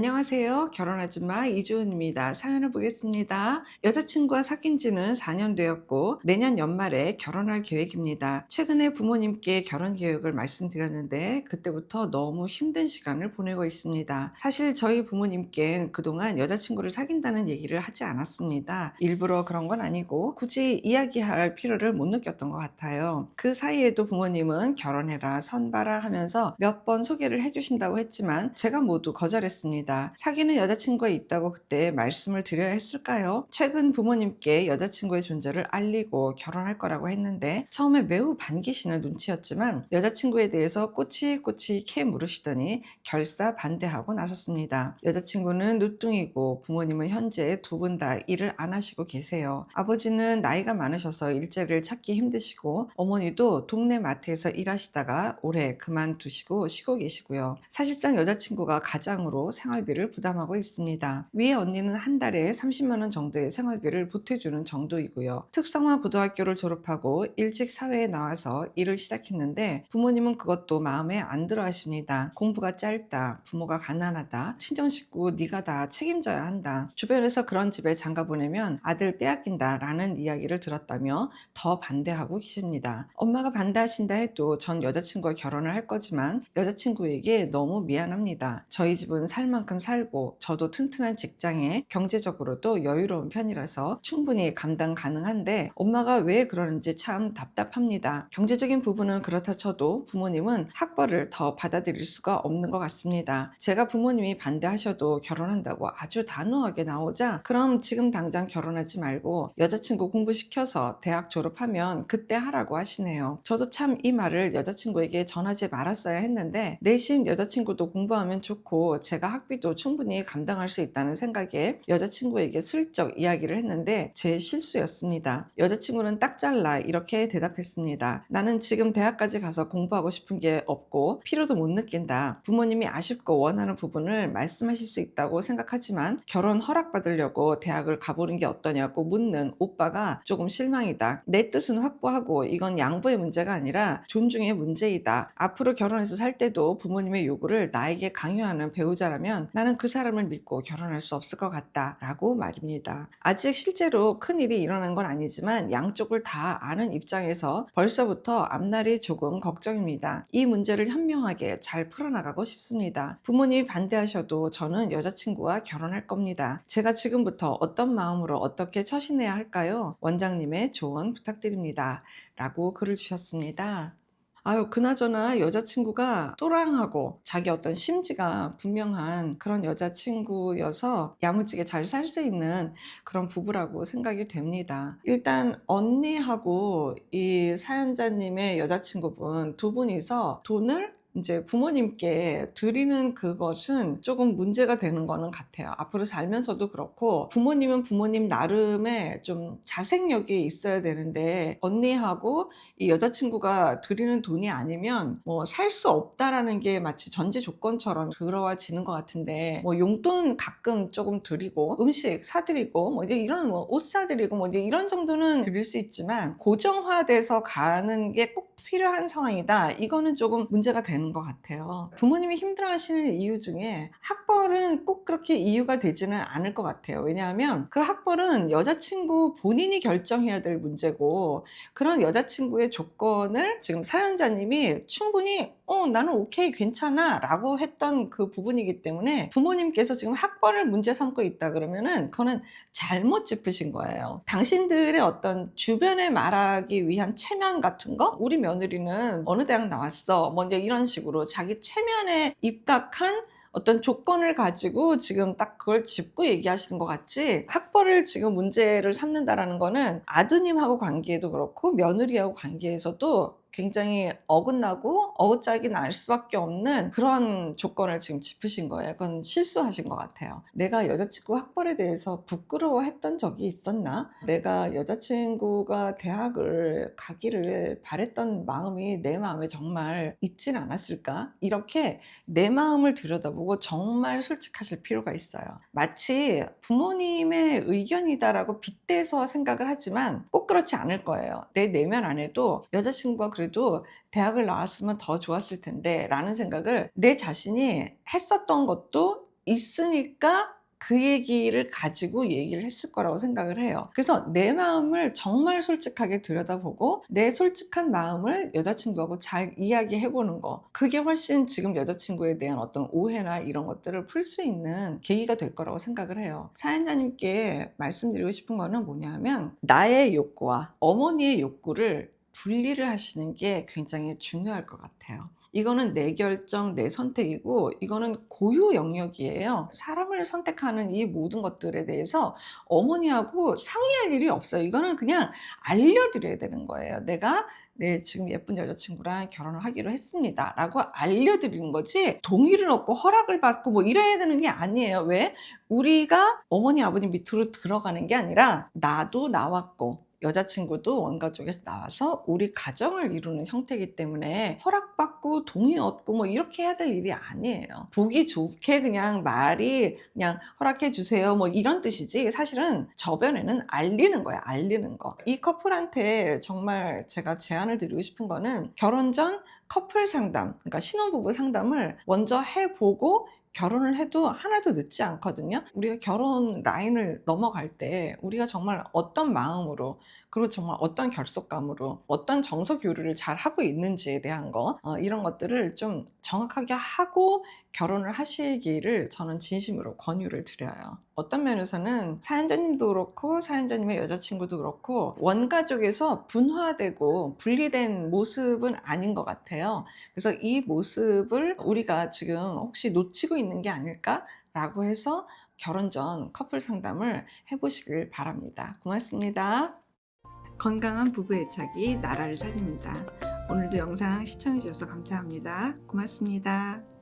안녕하세요. 결혼 아줌마 이주은입니다. 사연을 보겠습니다. 여자친구와 사귄 지는 4년 되었고 내년 연말에 결혼할 계획입니다. 최근에 부모님께 결혼 계획을 말씀드렸는데 그때부터 너무 힘든 시간을 보내고 있습니다. 사실 저희 부모님께 그동안 여자친구를 사귄다는 얘기를 하지 않았습니다. 일부러 그런 건 아니고 굳이 이야기할 필요를 못 느꼈던 것 같아요. 그 사이에도 부모님은 결혼해라, 선봐라 하면서 몇 번 소개를 해주신다고 했지만 제가 모두 거절했습니다. 사귀는 여자친구가 있다고 그때 말씀을 드려야 했을까요? 최근 부모님께 여자친구의 존재를 알리고 결혼할 거라고 했는데 처음에 매우 반기시는 눈치였지만 여자친구에 대해서 꼬치꼬치 캐 물으시더니 결사 반대하고 나섰습니다. 여자친구는 누뚱이고 부모님은 현재 두 분 다 일을 안 하시고 계세요. 아버지는 나이가 많으셔서 일자리를 찾기 힘드시고 어머니도 동네 마트에서 일하시다가 올해 그만두시고 쉬고 계시고요. 사실상 여자친구가 가장으로 생활 비를 부담하고 있습니다. 위에 언니는 한 달에 30만 원 정도의 생활비를 보태주는 정도이고요. 특성화 고등학교를 졸업하고 일찍 사회에 나와서 일을 시작했는데 부모님은 그것도 마음에 안 들어 하십니다. 공부가 짧다, 부모가 가난하다, 친정 식구 네가 다 책임져야 한다. 주변에서 그런 집에 장가 보내면 아들 빼앗긴다 라는 이야기를 들었다며 더 반대하고 계십니다. 엄마가 반대하신다 해도 전 여자친구와 결혼을 할 거지만 여자친구에게 너무 미안합니다. 저희 집은 살 만큼 살고 저도 튼튼한 직장에 경제적으로도 여유로운 편이라서 충분히 감당 가능한데 엄마가 왜 그러는지 참 답답합니다. 경제적인 부분은 그렇다 쳐도 부모님은 학벌을 더 받아들일 수가 없는 것 같습니다. 제가 부모님이 반대하셔도 결혼한다고 아주 단호하게 나오자 그럼 지금 당장 결혼하지 말고 여자친구 공부시켜서 대학 졸업하면 그때 하라고 하시네요. 저도 참 이 말을 여자친구에게 전하지 말았어야 했는데 내심 여자친구도 공부하면 좋고 제가 학비 도 충분히 감당할 수 있다는 생각에 여자친구에게 슬쩍 이야기를 했는데 제 실수였습니다. 여자친구는 딱 잘라 이렇게 대답했습니다. 나는 지금 대학까지 가서 공부하고 싶은 게 없고 필요도 못 느낀다. 부모님이 아쉽고 원하는 부분을 말씀하실 수 있다고 생각하지만 결혼 허락받으려고 대학을 가보는 게 어떠냐고 묻는 오빠가 조금 실망이다. 내 뜻은 확고하고 이건 양보의 문제가 아니라 존중의 문제이다. 앞으로 결혼해서 살 때도 부모님의 요구를 나에게 강요하는 배우자라면 나는 그 사람을 믿고 결혼할 수 없을 것 같다. 라고 말입니다. 아직 실제로 큰 일이 일어난 건 아니지만 양쪽을 다 아는 입장에서 벌써부터 앞날이 조금 걱정입니다. 이 문제를 현명하게 잘 풀어나가고 싶습니다. 부모님이 반대하셔도 저는 여자친구와 결혼할 겁니다. 제가 지금부터 어떤 마음으로 어떻게 처신해야 할까요? 원장님의 조언 부탁드립니다. 라고 글을 주셨습니다. 아유, 그나저나 여자친구가 또랑하고 자기 어떤 심지가 분명한 그런 여자친구여서 야무지게 잘 살 수 있는 그런 부부라고 생각이 됩니다. 일단 언니하고 이 사연자님의 여자친구분 두 분이서 돈을 이제 부모님께 드리는 그것은 조금 문제가 되는 거는 같아요. 앞으로 살면서도 그렇고 부모님은 부모님 나름의 좀 자생력이 있어야 되는데 언니하고 이 여자친구가 드리는 돈이 아니면 뭐 살 수 없다라는 게 마치 전제 조건처럼 들어와지는 것 같은데 뭐 용돈 가끔 조금 드리고 음식 사드리고 뭐 이런 뭐 옷 사드리고 뭐 이런 정도는 드릴 수 있지만 고정화돼서 가는 게 꼭 필요한 상황이다. 이거는 조금 문제가 되는 것 같아요. 부모님이 힘들어하시는 이유 중에 학벌은 꼭 그렇게 이유가 되지는 않을 것 같아요. 왜냐하면 그 학벌은 여자친구 본인이 결정해야 될 문제고 그런 여자친구의 조건을 지금 사연자님이 충분히 어 나는 오케이 괜찮아 라고 했던 그 부분이기 때문에 부모님께서 지금 학벌을 문제 삼고 있다 그러면은 그거는 잘못 짚으신 거예요. 당신들의 어떤 주변에 말하기 위한 체면 같은 거 우리 며느리는 어느 대학 나왔어 뭐 이런 식으로 자기 체면에 입각한 어떤 조건을 가지고 지금 딱 그걸 짚고 얘기하시는 것 같지 학벌을 지금 문제를 삼는다라는 거는 아드님하고 관계에도 그렇고 며느리하고 관계에서도 굉장히 어긋나고 어긋짝이 날 수밖에 없는 그런 조건을 지금 짚으신 거예요. 그건 실수하신 것 같아요. 내가 여자친구 학벌에 대해서 부끄러워했던 적이 있었나? 내가 여자친구가 대학을 가기를 바랬던 마음이 내 마음에 정말 있진 않았을까? 이렇게 내 마음을 들여다보고 정말 솔직하실 필요가 있어요. 마치 부모님의 의견이다라고 빗대서 생각을 하지만 꼭 그렇지 않을 거예요. 내 내면 안에도 여자친구가 그래도 대학을 나왔으면 더 좋았을 텐데 라는 생각을 내 자신이 했었던 것도 있으니까 그 얘기를 가지고 얘기를 했을 거라고 생각을 해요. 그래서 내 마음을 정말 솔직하게 들여다보고 내 솔직한 마음을 여자친구하고 잘 이야기해 보는 거. 그게 훨씬 지금 여자친구에 대한 어떤 오해나 이런 것들을 풀 수 있는 계기가 될 거라고 생각을 해요. 사연자님께 말씀드리고 싶은 거는 뭐냐면 나의 욕구와 어머니의 욕구를 분리를 하시는 게 굉장히 중요할 것 같아요. 이거는 내 결정, 내 선택이고, 이거는 고유 영역이에요. 사람을 선택하는 이 모든 것들에 대해서 어머니하고 상의할 일이 없어요. 이거는 그냥 알려드려야 되는 거예요. 내가 네, 지금 예쁜 여자친구랑 결혼을 하기로 했습니다. 라고 알려드리는 거지, 동의를 얻고 허락을 받고 뭐 이래야 되는 게 아니에요. 왜? 우리가 어머니, 아버님 밑으로 들어가는 게 아니라, 나도 나왔고, 여자친구도 원가족에서 나와서 우리 가정을 이루는 형태이기 때문에 허락받고 동의 얻고 뭐 이렇게 해야 될 일이 아니에요. 보기 좋게 그냥 말이 그냥 허락해 주세요 뭐 이런 뜻이지 사실은 저변에는 알리는 거야 알리는 거. 이 커플한테 정말 제가 제안을 드리고 싶은 거는 결혼 전 커플 상담 그러니까 신혼부부 상담을 먼저 해보고 결혼을 해도 하나도 늦지 않거든요. 우리가 결혼 라인을 넘어갈 때 우리가 정말 어떤 마음으로 그리고 정말 어떤 결속감으로 어떤 정서 교류를 잘 하고 있는지에 대한 거 어, 이런 것들을 좀 정확하게 하고 결혼을 하시기를 저는 진심으로 권유를 드려요. 어떤 면에서는 사연자님도 그렇고 사연자님의 여자친구도 그렇고 원가족에서 분화되고 분리된 모습은 아닌 것 같아요. 그래서 이 모습을 우리가 지금 혹시 놓치고 있는 게 아닐까라고 해서 결혼 전 커플 상담을 해보시길 바랍니다. 고맙습니다. 건강한 부부 애착이 나라를 살립니다. 오늘도 영상 시청해주셔서 감사합니다. 고맙습니다.